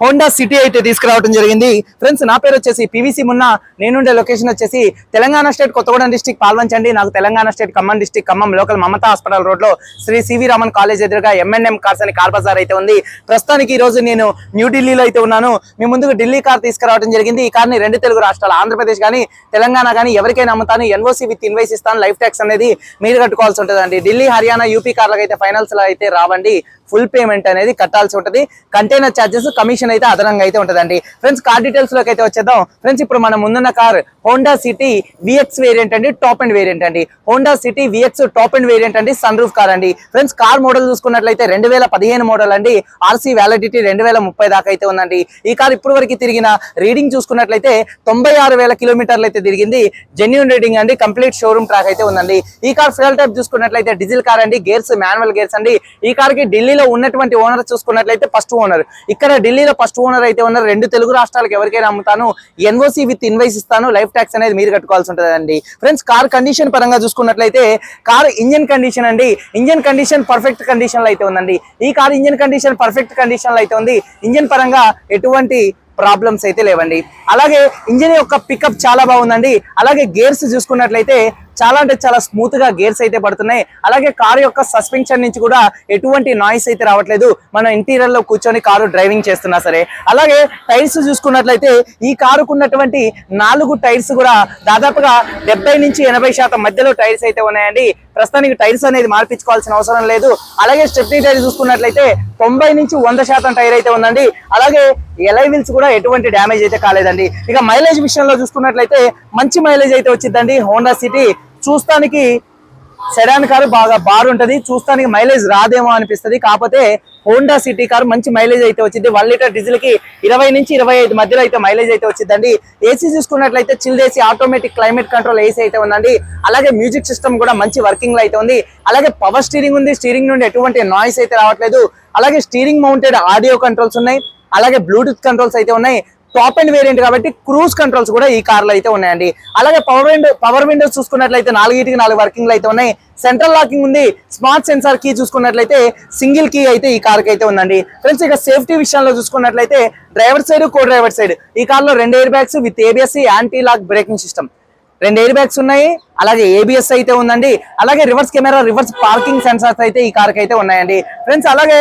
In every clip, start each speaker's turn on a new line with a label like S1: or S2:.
S1: Honda city అయితే తీసుకురావడం జరిగింది. ఫ్రెండ్స్ నా పేరు వచ్చేసి పీవీసీ మున్న. నేనుండే లొకేషన్ వచ్చేసి తెలంగాణ స్టేట్ కొత్తగూడెం డిస్టిక్ పాల్వంచండి. నాకు Telangana state Khammam district Khammam local Mamata hospital రోడ్లో Shri C V Raman college ఎదురుగా ఎంఎన్ఎం కార్స్ అని కార్ బజార్ అయితే ఉంది. ప్రస్తుతానికి ఈ రోజు నేను న్యూఢిల్లీలో అయితే ఉన్నాను. మీ ముందుకు ఢిల్లీ కార్ తీసుకురావడం జరిగింది. ఈ కార్ని రెండు తెలుగు రాష్ట్రాలు ఆంధ్రప్రదేశ్ కానీ తెలంగాణ కానీ ఎవరికైనా అమ్ముతాను. ఎన్ఓసీ విత్ ఇన్వైస్ ఇస్తాను. లైఫ్ ట్యాక్స్ అనేది మీరు కట్టుకోవాల్సి ఉంటుందండి. ఢిల్లీ హర్యానా యూపీ కార్లకు అయితే ఫైనల్స్లో అయితే రావండి. ఫుల్ పేమెంట్ అనేది కట్టాల్సి ఉంటుంది. కంటైనర్ ఛార్జెస్ కమిషన్ అయితే అదనంగా అయితే ఉంటుందండి. ఫ్రెండ్స్ కార్ డీటెయిల్స్లోకి అయితే వచ్చేద్దాం. ఫ్రెండ్స్ ఇప్పుడు మనం ముందున్న car Honda City VX variant అండి టాప్ అండ్ వేరియంట్ అండి. Honda City VX top end variant అండి సన్ రూఫ్ కార్ అండి. ఫ్రెండ్స్ కార్ మోడల్ చూసుకున్నట్లయితే రెండు వేల పదిహేను మోడల్ అండి. ఆర్సీ వ్యాలిడిటీ రెండు వేల ముప్పై దాకా అయితే ఉందండి. ఈ కార్ ఇప్పుడు వరకు తిరిగిన రీడింగ్ చూసుకున్నట్లయితే తొంభై ఆరు వేల కిలోమీటర్లు అయితే తిరిగింది. జెన్యున్ రీడింగ్ అండి కంప్లీట్ షోరూమ్ ట్రాక్ అయితే ఉందండి. ఈ కార్ ఫ్యూల్ టైప్ చూసుకున్నట్లయితే డీజిల్ కార్ అండి గేర్స్ మాన్యువల్ గేర్స్ అండి. ఈ కార్కి ఢిల్లీలో ఉన్నటువంటి ఓనర్ చూసుకున్నట్లయితే ఫస్ట్ ఓనర్ ఇక్కడ ఢిల్లీలో ఫస్ట్ ఓనర్ అయితే ఉన్నారు. రెండు తెలుగు రాష్ట్రాలకు ఎవరికైనా అమ్ముతాను. ఎన్ఓసి విత్ ఇన్వైస్ ఇస్తాను. లైఫ్ ట్యాక్స్ అనేది మీరు కట్టుకోవాల్సి ఉంటుందండి. ఫ్రెండ్స్ కార్ కండిషన్ పరంగా చూసుకున్నట్లయితే కార్ ఇంజన్ కండిషన్ అండి. ఇంజన్ కండిషన్ పర్ఫెక్ట్ కండిషన్లో అయితే ఉందండి. ఈ కార్ ఇంజన్ కండిషన్ పర్ఫెక్ట్ కండిషన్లో అయితే ఉంది. ఇంజన్ పరంగా ఎటువంటి ప్రాబ్లమ్స్ అయితే లేవండి. అలాగే ఇంజిన్ యొక్క పికప్ చాలా బాగుందండి. అలాగే గేర్స్ చూసుకున్నట్లయితే చాలా అంటే చాలా స్మూత్గా గేర్స్ అయితే పడుతున్నాయి. అలాగే కారు యొక్క సస్పెన్షన్ నుంచి కూడా ఎటువంటి నాయిస్ అయితే రావట్లేదు. మనం ఇంటీరియర్లో కూర్చొని కారు డ్రైవింగ్ చేస్తున్నా సరే. అలాగే టైర్స్ చూసుకున్నట్లయితే ఈ కారుకు ఉన్నటువంటి నాలుగు టైర్స్ కూడా దాదాపుగా డెబ్బై నుంచి ఎనభై శాతం మధ్యలో టైర్స్ అయితే ఉన్నాయండి. ప్రస్తుతానికి టైర్స్ అనేది మార్పించుకోవాల్సిన అవసరం లేదు. అలాగే స్టెప్నీ టైర్ చూసుకున్నట్లయితే తొంభై నుంచి వంద శాతం టైర్ అయితే ఉందండి. అలాగే ఎలై వీల్స్ కూడా ఎటువంటి డ్యామేజ్ అయితే కాలేదండి. ఇక మైలేజ్ విషయంలో చూసుకున్నట్లయితే మంచి మైలేజ్ అయితే వచ్చిందండి. హోండా సిటీ చూస్తానికి సెడాన్ కారు బాగా బార్ ఉంటుంది. చూస్తానికి మైలేజ్ రాదేమో అనిపిస్తుంది. కాకపోతే హోండా సిటీ కారు మంచి మైలేజ్ అయితే వచ్చింది. వన్ లీటర్ డీజిల్కి ఇరవై నుంచి ఇరవై ఐదు మధ్యలో అయితే మైలేజ్ అయితే వచ్చిందండి. ఏసీ చూసుకున్నట్లయితే chill AC automatic climate control AC అయితే ఉందండి. అలాగే మ్యూజిక్ సిస్టమ్ కూడా మంచి వర్కింగ్లో అయితే ఉంది. అలాగే పవర్ స్టీరింగ్ ఉంది. స్టీరింగ్ నుండి ఎటువంటి నాయిస్ అయితే రావట్లేదు. అలాగే స్టీరింగ్ మౌంటెడ్ ఆడియో కంట్రోల్స్ ఉన్నాయి. అలాగే బ్లూటూత్ కంట్రోల్స్ అయితే ఉన్నాయి. టాప్ అండ్ వేరియంట్ కాబట్టి క్రూజ్ కంట్రోల్స్ కూడా ఈ కార్లో అయితే ఉన్నాయండి. అలాగే పవర్ విండో పవర్ విండోస్ చూసుకున్నట్లయితే నాలుగిటికి నాలుగు వర్కింగ్ అయితే ఉన్నాయి. సెంట్రల్ లాకింగ్ ఉంది. స్మార్ట్ సెన్సార్ కీ చూసుకున్నట్లయితే సింగిల్ కీ అయితే ఈ కార్ అయితే ఉందండి. ఫ్రెండ్స్ ఇక సేఫ్టీ విషయంలో చూసుకున్నట్లయితే driver side co driver side ఈ కార్లో రెండు air bags with ABS anti lock braking system రెండు ఎయిర్ బ్యాగ్స్ ఉన్నాయి. అలాగే ఏబిఎస్ అయితే ఉందండి. అలాగే reverse camera reverse parking sensors అయితే ఈ కార్కి అయితే ఉన్నాయండి. ఫ్రెండ్స్ అలాగే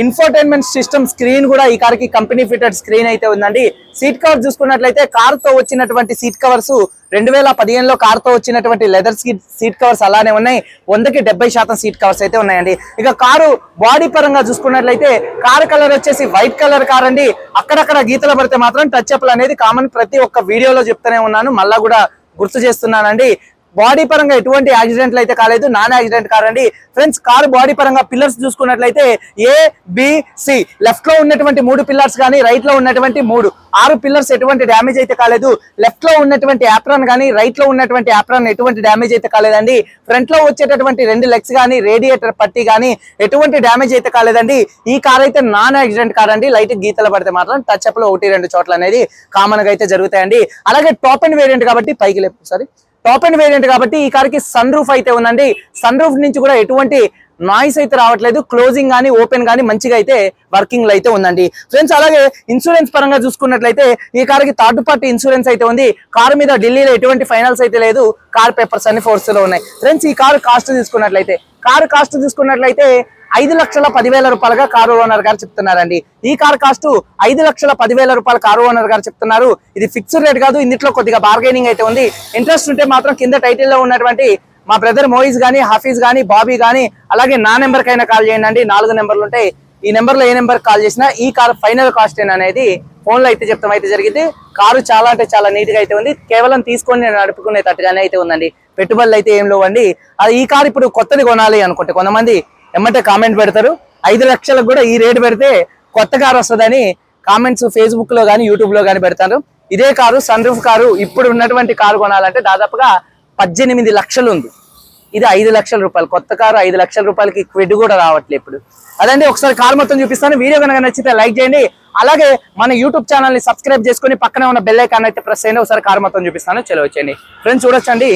S1: ఇన్ఫర్టైన్మెంట్ సిస్టమ్ స్క్రీన్ కూడా ఈ కార్కి కంపెనీ ఫిటెడ్ స్క్రీన్ అయితే ఉందండి. సీట్ కవర్ చూసుకున్నట్లయితే కార్తో వచ్చినటువంటి సీట్ కవర్స్ రెండు వేల పదిహేనులో కార్తో వచ్చినటువంటి లెదర్ సీట్ కవర్స్ అలానే ఉన్నాయి. వందకి డెబ్బై శాతం సీట్ కవర్స్ అయితే ఉన్నాయండి. ఇక కారు బాడీ పరంగా చూసుకున్నట్లయితే కార్ కలర్ వచ్చేసి వైట్ కలర్ కార్ అండి. అక్కడక్కడ గీతలు పడితే మాత్రం టచ్ అప్లు అనేది కామన్ ప్రతి ఒక్క వీడియోలో చెప్తూనే ఉన్నాను. మళ్ళా కూడా గుర్తు చేస్తున్నానండి. బాడీ పరంగా ఎటువంటి యాక్సిడెంట్లు అయితే కాలేదు. నాన్ యాక్సిడెంట్ కార్ అండి ఫ్రెండ్స్ కారు బాడీ పరంగా పిల్లర్స్ చూసుకున్నట్లయితే ఏ బిసి లెఫ్ట్లో ఉన్నటువంటి మూడు పిల్లర్స్ కానీ రైట్లో ఉన్నటువంటి మూడు. ఆరు పిల్లర్స్ ఎటువంటి డ్యామేజ్ అయితే కాలేదు. లెఫ్ట్లో ఉన్నటువంటి యాప్రాన్ కానీ రైట్లో ఉన్నటువంటి యాప్రాన్ ఎటువంటి డ్యామేజ్ అయితే కాలేదండి. ఫ్రంట్లో వచ్చేటటువంటి రెండు లెగ్స్ కానీ రేడియేటర్ పట్టి కానీ ఎటువంటి డ్యామేజ్ అయితే కాలేదండి. ఈ కార్ అయితే నాన్ యాక్సిడెంట్ కార్ అండి లైట్ గీతలు పడితే మాత్రం టచ్ అప్లో ఒకటి రెండు చోట్ల అనేది కామన్గా అయితే జరుగుతాయండి. అలాగే టాప్ అండ్ వేరియంట్ కాబట్టి పైకి లేపు సారీ టాప్ అండ్ వేరియంట్ కాబట్టి ఈ కార్కి సన్ రూఫ్ అయితే ఉందండి. సన్ రూఫ్ నుంచి కూడా ఎటువంటి నాయిస్ అయితే రావట్లేదు. క్లోజింగ్ కానీ ఓపెన్ కానీ మంచిగా అయితే వర్కింగ్లో అయితే ఉందండి. ఫ్రెండ్స్ అలాగే ఇన్సూరెన్స్ పరంగా చూసుకున్నట్లయితే ఈ కార్కి థర్డ్ పార్టీ ఇన్సూరెన్స్ అయితే ఉంది. కార్ మీద ఢిల్లీలో ఎటువంటి ఫైనల్స్ అయితే లేదు. కార్ పేపర్స్ అన్ని ఫోర్స్లో ఉన్నాయి ఫ్రెండ్స్ ఈ కార్ కాస్ట్ తీసుకున్నట్లయితే కార్ కాస్ట్ తీసుకున్నట్లయితే ఐదు లక్షల పదివేల రూపాయలుగా కారు ఓనర్ గారు చెప్తున్నారండి. ఈ కార్ కాస్ట్ ఐదు లక్షల పదివేల రూపాయల కారు ఓనర్ గారు చెప్తున్నారు. ఇది ఫిక్స్డ్ రేట్ కాదు ఇందులో కొద్దిగా బార్గెనింగ్ అయితే ఉంది. ఇంట్రెస్ట్ ఉంటే మాత్రం కింద టైటిల్లో ఉన్నటువంటి మా బ్రదర్ మోయిజ్ కానీ హఫీజ్ కానీ బాబీ కానీ అలాగే నా నెంబర్ కైనా కాల్ చేయండి అండి. నాలుగు నెంబర్లు ఉంటాయి ఈ నెంబర్లో ఏ నెంబర్ కాల్ చేసినా ఈ కార్ ఫైనల్ కాస్ట్ అనేది ఫోన్లో అయితే చెప్తాం. అయితే జరిగింది. కారు చాలా అంటే చాలా నీట్గా అయితే ఉంది. కేవలం తీసుకొని నేను నడుపుకునేటట్టుగానే అయితే ఉందండి. పెట్టుబడులు అయితే ఏం లేవండి. అది ఈ కార్ ఇప్పుడు కొత్తది కొనాలి అనుకుంటే కొంతమంది ఎమ్మటే కామెంట్ పెడతారు. ఐదు లక్షలకు కూడా ఈ రేటు పెడితే కొత్త కారు వస్తుందని కామెంట్స్ ఫేస్బుక్లో కానీ యూట్యూబ్లో కానీ పెడతారు. ఇదే కారు సన్ రూఫ్ కారు ఇప్పుడు ఉన్నటువంటి కారు కొనాలంటే దాదాపుగా పద్దెనిమిది లక్షలు ఉంది. ఇది ఐదు లక్షల రూపాయలు. కొత్త కారు ఐదు లక్షల రూపాయలకి క్విడ్ కూడా రావట్లేదు ఇప్పుడు. అదండి ఒకసారి కారు మొత్తం చూపిస్తాను. వీడియో కనుక నచ్చితే లైక్ చేయండి. అలాగే మన యూట్యూబ్ ఛానల్ని సబ్స్క్రైబ్ చేసుకుని పక్కనే ఉన్న బెల్ ఐకాన్ అయితే ప్రెస్ చేయండి. ఒకసారి కారు మొత్తం చూపిస్తాను. చలో వచ్చేయండి. ఫ్రెండ్స్ చూడొచ్చండి.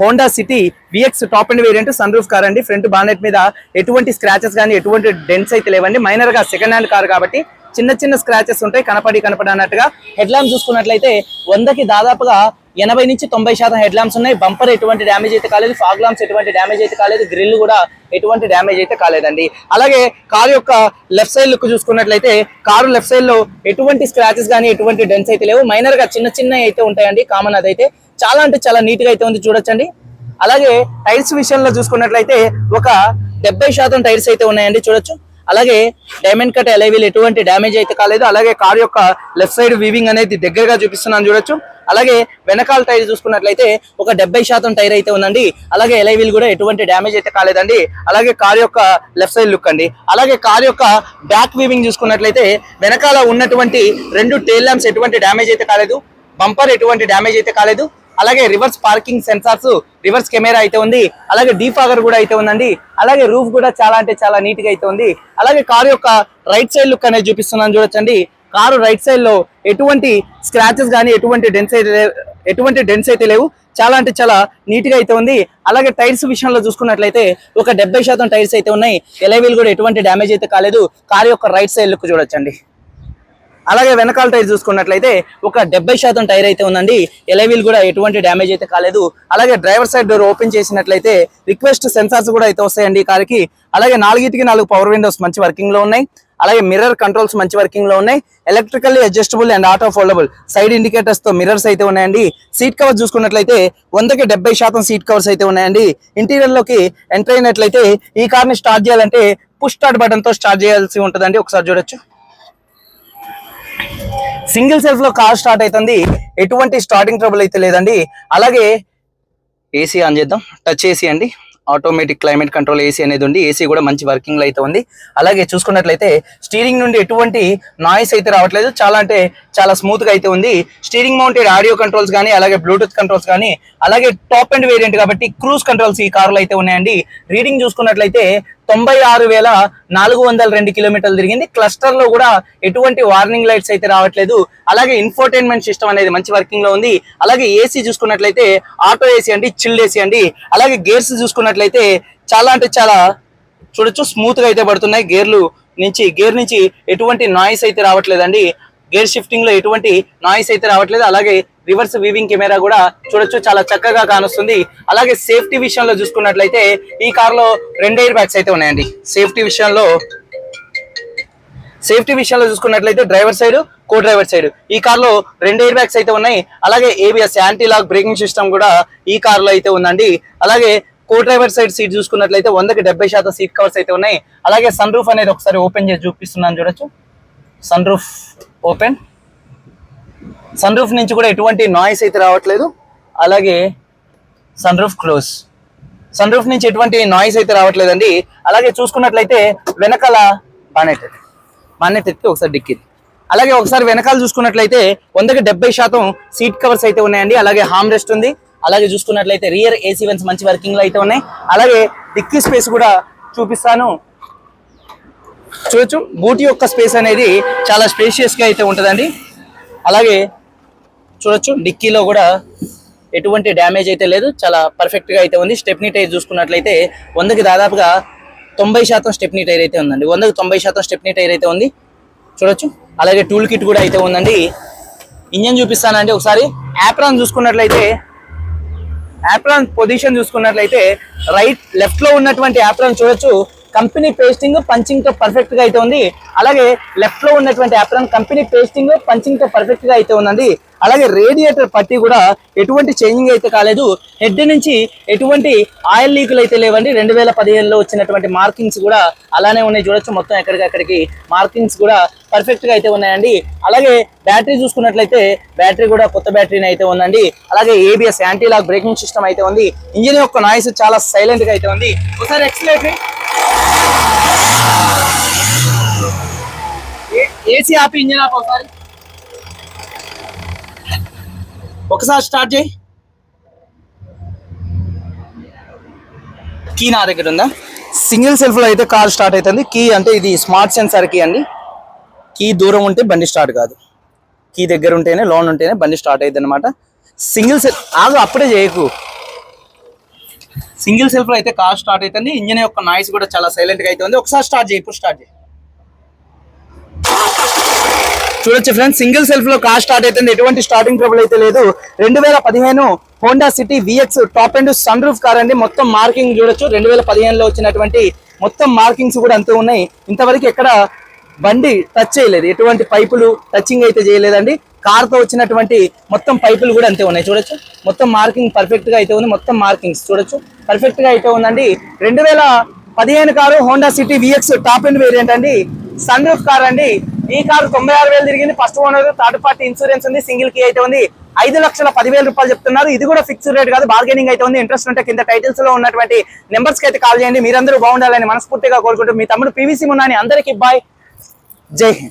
S1: Honda City VX top and variant sun roof car అండి. ఫ్రంట్ బానెట్ మీద ఎటువంటి స్క్రాచెస్ కానీ ఎటువంటి డెన్స్ అయితే లేవండి. మైనర్గా సెకండ్ హ్యాండ్ కార్ కాబట్టి చిన్న చిన్న స్క్రాచెస్ ఉంటాయి. కనపడి కనపడి అన్నట్టుగా హెడ్ ల్యాంప్ చూసుకున్నట్లయితే వందకి దాదాపుగా ఎనభై నుంచి తొంభై శాతం హెడ్ ల్యాంప్స్ ఉన్నాయి. బంపర్ ఎటువంటి డ్యామేజ్ అయితే కాలేదు. ఫాగ్ ల్యాంప్స్ ఎటువంటి డ్యామేజ్ అయితే కాలేదు. గ్రిల్ కూడా ఎటువంటి డ్యామేజ్ అయితే కాలేదండి. అలాగే కారు యొక్క లెఫ్ట్ సైడ్ లుక్ చూసుకున్నట్లయితే కారు లెఫ్ట్ సైడ్లో ఎటువంటి స్క్రాచెస్ కానీ ఎటువంటి డెన్స్ అయితే లేవు. మైనర్గా చిన్న చిన్న అయితే ఉంటాయండి. కామన్ అదైతే చాలా అంటే చాలా నీట్గా అయితే ఉంది చూడొచ్చండి. అలాగే టైర్స్ విషయంలో చూసుకున్నట్లయితే ఒక డెబ్బై శాతం టైర్స్ అయితే ఉన్నాయండి. చూడొచ్చు. అలాగే డైమండ్ కట్ ఎలైవీల్ ఎటువంటి డ్యామేజ్ అయితే కాలేదు. అలాగే కార్ యొక్క లెఫ్ట్ సైడ్ వీవింగ్ అనేది దగ్గరగా చూపిస్తున్నాను చూడొచ్చు. అలాగే వెనకాల టైర్ చూసుకున్నట్లయితే ఒక డెబ్బై శాతం టైర్ అయితే ఉందండి. అలాగే ఎలైవీల్ కూడా ఎటువంటి డ్యామేజ్ అయితే కాలేదండి. అలాగే కార్ యొక్క లెఫ్ట్ సైడ్ లుక్ అండి. అలాగే కార్ యొక్క బ్యాక్ వీవింగ్ చూసుకున్నట్లయితే వెనకాల ఉన్నటువంటి రెండు టైల్ ల్యాంప్స్ ఎటువంటి డ్యామేజ్ అయితే కాలేదు. బంపర్ ఎటువంటి డ్యామేజ్ అయితే కాలేదు. అలాగే reverse parking sensors reverse camera అయితే ఉంది. అలాగే డీఫాగర్ కూడా అయితే ఉందండి. అలాగే రూఫ్ కూడా చాలా అంటే చాలా నీట్గా అయితే ఉంది. అలాగే కారు యొక్క రైట్ సైడ్ లుక్ అనేది చూపిస్తున్నాను చూడొచ్చండి. కారు రైట్ సైడ్లో ఎటువంటి స్క్రాచెస్ కానీ ఎటువంటి డెన్స్ అయితే ఎటువంటి డెన్స్ అయితే లేవు. చాలా అంటే చాలా నీట్గా అయితే ఉంది. అలాగే టైర్స్ విషయంలో చూసుకున్నట్లయితే ఒక డెబ్బై శాతం టైర్స్ అయితే ఉన్నాయి. ఎలైవీలు కూడా ఎటువంటి డ్యామేజ్ అయితే కాలేదు. కారు యొక్క రైట్ సైడ్ లుక్ చూడొచ్చండి. అలాగే వెనకాల టైర్ చూసుకున్నట్లయితే ఒక డెబ్బై శాతం టైర్ అయితే ఉందండి. ఎలైవీల్ కూడా ఎటువంటి డ్యామేజ్ అయితే కాలేదు. అలాగే డ్రైవర్ సైడ్ డోర్ ఓపెన్ చేసినట్లయితే రిక్వెస్ట్ సెన్సార్స్ కూడా అయితే వస్తాయండి ఈ కార్కి. అలాగే నాలుగిటికి నాలుగు పవర్ విండోస్ మంచి వర్కింగ్లో ఉన్నాయి. అలాగే మిర్రర్ కంట్రోల్స్ మంచి వర్కింగ్లో ఉన్నాయి. Electrically adjustable and auto foldable side ఇండికేటర్స్తో mirrors అయితే ఉన్నాయండి. సీట్ కవర్ చూసుకున్నట్లయితే వందకి డెబ్బై శాతం సీట్ కవర్స్ అయితే ఉన్నాయండి. ఇంటీరియర్లోకి ఎంటర్ అయినట్లయితే ఈ కార్ని స్టార్ట్ చేయాలంటే పుష్ స్టార్ట్ బటన్తో స్టార్ట్ చేయాల్సి ఉంటుందండి. ఒకసారి చూడొచ్చు. సింగిల్ సెల్ఫ్లో కార్ స్టార్ట్ అవుతుంది. ఎటువంటి స్టార్టింగ్ ట్రబుల్ అయితే లేదండి. అలాగే ఏసీ ఆన్ చేద్దాం. టచ్ ఏసీ అండి. ఆటోమేటిక్ క్లైమేట్ కంట్రోల్ ఏసీ అనేది ఉంది. ఏసీ కూడా మంచి వర్కింగ్లో అయితే ఉంది. అలాగే చూసుకున్నట్లయితే స్టీరింగ్ నుండి ఎటువంటి నాయిస్ అయితే రావట్లేదు. చాలా అంటే చాలా స్మూత్గా అయితే ఉంది. స్టీరింగ్ మౌంటెడ్ ఆడియో కంట్రోల్స్ కానీ అలాగే బ్లూటూత్ కంట్రోల్స్ కానీ అలాగే టాప్ అండ్ వేరియంట్ కాబట్టి క్రూజ్ కంట్రోల్స్ ఈ కార్లు అయితే ఉన్నాయండి. రీడింగ్ చూసుకున్నట్లయితే తొంభై ఆరు వేల నాలుగు వందల రెండు కిలోమీటర్లు తిరిగింది. క్లస్టర్లో కూడా ఎటువంటి వార్నింగ్ లైట్స్ అయితే రావట్లేదు. అలాగే ఇన్ఫోటైన్మెంట్ సిస్టమ్ అనేది మంచి వర్కింగ్లో ఉంది. అలాగే ఏసీ చూసుకున్నట్లయితే ఆటో ఏసీ అండి చిల్డ్ ఏసీ అండి అలాగే గేర్స్ చూసుకున్నట్లయితే చాలా అంటే చాలా చూడొచ్చు స్మూత్గా అయితే పడుతున్నాయి. గేర్లు నుంచి గేర్ నుంచి ఎటువంటి నాయిస్ అయితే రావట్లేదండి. గేర్ షిఫ్టింగ్లో ఎటువంటి నాయిస్ అయితే రావట్లేదు. అలాగే రివర్స్ వీవింగ్ కెమెరా కూడా చూడొచ్చు చాలా చక్కగా కానొస్తుంది. అలాగే సేఫ్టీ విషయంలో చూసుకున్నట్లయితే ఈ కార్లో రెండు ఎయిర్ బ్యాగ్స్ అయితే ఉన్నాయండి. సేఫ్టీ విషయంలో సేఫ్టీ విషయంలో చూసుకున్నట్లయితే driver side co driver side. ఈ కార్లో రెండు ఎయిర్ బ్యాగ్స్ అయితే ఉన్నాయి. అలాగే ABS anti lock braking system కూడా ఈ కార్లో అయితే ఉందండి. అలాగే కో డ్రైవర్ సైడ్ సీట్ చూసుకున్నట్లయితే వందకి డెబ్బై శాతం సీట్ కవర్స్ అయితే ఉన్నాయి. అలాగే సన్ రూఫ్ అనేది ఒకసారి ఓపెన్ చేసి చూపిస్తున్నాను చూడొచ్చు. Sun roof open sun roof నుంచి కూడా ఎటువంటి నాయిస్ అయితే రావట్లేదు. అలాగే sun roof close sun roof నుంచి ఎటువంటి నాయిస్ అయితే రావట్లేదండి. అలాగే చూసుకున్నట్లయితే వెనకాల బానెట్ బానెట్ ఎత్తి ఒకసారి డిక్కింది అలాగే ఒకసారి వెనకాల చూసుకున్నట్లయితే వందకి డెబ్బై శాతం సీట్ కవర్స్ అయితే ఉన్నాయండి. అలాగే హామ్ రెస్ట్ ఉంది. అలాగే చూసుకున్నట్లయితే రియర్ ఏసీ వెన్స్ మంచి వర్కింగ్లో అయితే ఉన్నాయి. అలాగే డిక్కీ స్పేస్ కూడా చూపిస్తాను. చూడొచ్చు. బూట్ యొక్క స్పేస్ అనేది చాలా స్పేషియస్గా అయితే ఉంటుందండి. అలాగే చూడొచ్చు. డిక్కీలో కూడా ఎటువంటి డ్యామేజ్ అయితే లేదు. చాలా పర్ఫెక్ట్గా అయితే ఉంది. స్టెప్నీ టైర్ చూసుకున్నట్లయితే వందకి దాదాపుగా తొంభై శాతం స్టెప్నీ టైర్ అయితే ఉందండి. వందకి తొంభై శాతం స్టెప్నీ టైర్ అయితే ఉంది. చూడొచ్చు. అలాగే టూల్ కిట్ కూడా అయితే ఉందండి. ఇంజన్ చూపిస్తానండి ఒకసారి. యాప్రాన్ చూసుకున్నట్లయితే యాప్రాన్ పొజిషన్ చూసుకున్నట్లయితే రైట్ లెఫ్ట్లో ఉన్నటువంటి యాప్రాన్ చూడొచ్చు. కంపెనీ పేస్టింగ్ పంచింగ్తో పర్ఫెక్ట్గా అయితే ఉంది. అలాగే లెఫ్ట్లో ఉన్నటువంటి యాప్రాన్ కంపెనీ పేస్టింగ్ పంచింగ్తో పర్ఫెక్ట్గా అయితే ఉందండి. అలాగే రేడియేటర్ పట్టి కూడా ఎటువంటి చేంజింగ్ అయితే కాలేదు. హెడ్ నుంచి ఎటువంటి ఆయిల్ లీకులు అయితే లేవండి. రెండు వేల పదిహేనులో వచ్చినటువంటి మార్కింగ్స్ కూడా అలానే ఉన్నాయి. చూడొచ్చు మొత్తం ఎక్కడికక్కడికి మార్కింగ్స్ కూడా పర్ఫెక్ట్గా అయితే ఉన్నాయండి. అలాగే బ్యాటరీ చూసుకున్నట్లయితే బ్యాటరీ కూడా కొత్త బ్యాటరీని అయితే ఉందండి. అలాగే ABS anti lock braking system అయితే ఉంది. ఇంజిన్ యొక్క నాయిస్ చాలా సైలెంట్గా అయితే ఉంది. ఒకసారి ఎక్స్లేటరీ ఏసీ ఆపి ఇంజిన్ ఆపి ఒకసారి. ఒకసారి స్టార్ట్ చేయి. కీ నా దగ్గర ఉందా? సింగిల్ సెల్ఫ్లో అయితే కార్ స్టార్ట్ అవుతుంది. కీ అంటే ఇది స్మార్ట్ సెన్సార్ కీ అండి. కీ దూరం ఉంటే బండి స్టార్ట్ కాదు. కీ దగ్గర ఉంటేనే లోన్ ఉంటేనే బండి స్టార్ట్ అవుతుంది అనమాట సింగిల్ సెల్ ఆగు అప్పుడే చేయకు. సింగిల్ సెల్ఫ్లో అయితే కార్ స్టార్ట్ అవుతుంది. ఇంజిన్ యొక్క నాయిస్ కూడా చాలా సైలెంట్గా అయితే ఉంది. ఒకసారి స్టార్ట్ చేయి ఇప్పుడు స్టార్ట్ చేయి. చూడొచ్చు ఫ్రెండ్స్ సింగిల్ సెల్ఫ్లో కార్ స్టార్ట్ అవుతుంది. ఎటువంటి స్టార్టింగ్ ట్రబుల్ అయితే లేదు. రెండు వేల పదిహేను Honda City VX top and sun roof car అండి. మొత్తం మార్కింగ్ చూడొచ్చు. రెండు వేల పదిహేనులో వచ్చినటువంటి మొత్తం మార్కింగ్స్ కూడా అంతే ఉన్నాయి. ఇంతవరకు ఎక్కడ బండి టచ్ చేయలేదు. ఎటువంటి పైపులు టచింగ్ అయితే చేయలేదండి. కార్తో వచ్చినటువంటి మొత్తం పైపులు కూడా అంతే ఉన్నాయి. చూడొచ్చు. మొత్తం మార్కింగ్ పర్ఫెక్ట్గా అయితే ఉంది. మొత్తం మార్కింగ్స్ చూడొచ్చు. పర్ఫెక్ట్గా అయితే ఉందండి. రెండు వేల పదిహేను car Honda City VX top and variant అండి. సన్ రూఫ్ కార్ అండి. ఈ కారు తొంభై ఆరు వేలు తిరిగింది. First owner third party insurance ఉంది. సింగిల్ కీ అయితే ఉంది. ఐదు లక్షల పదివేల రూపాయలు చెప్తున్నారు. ఇది కూడా ఫిక్స్డ్ రేట్ కాదు. బార్గెనింగ్ అయితే ఉంది. ఇంట్రెస్ట్ ఉంటే కింద టైటిల్స్లో ఉన్నటువంటి నెంబర్స్కి అయితే కాల్ చేయండి. మీరందరూ బాగుండాలని మనస్ఫూర్తిగా కోరుకుంటూ మీ తమ్ముడు పీవీసీ మున్నాని అందరికీ బాయ్ జై హింద్.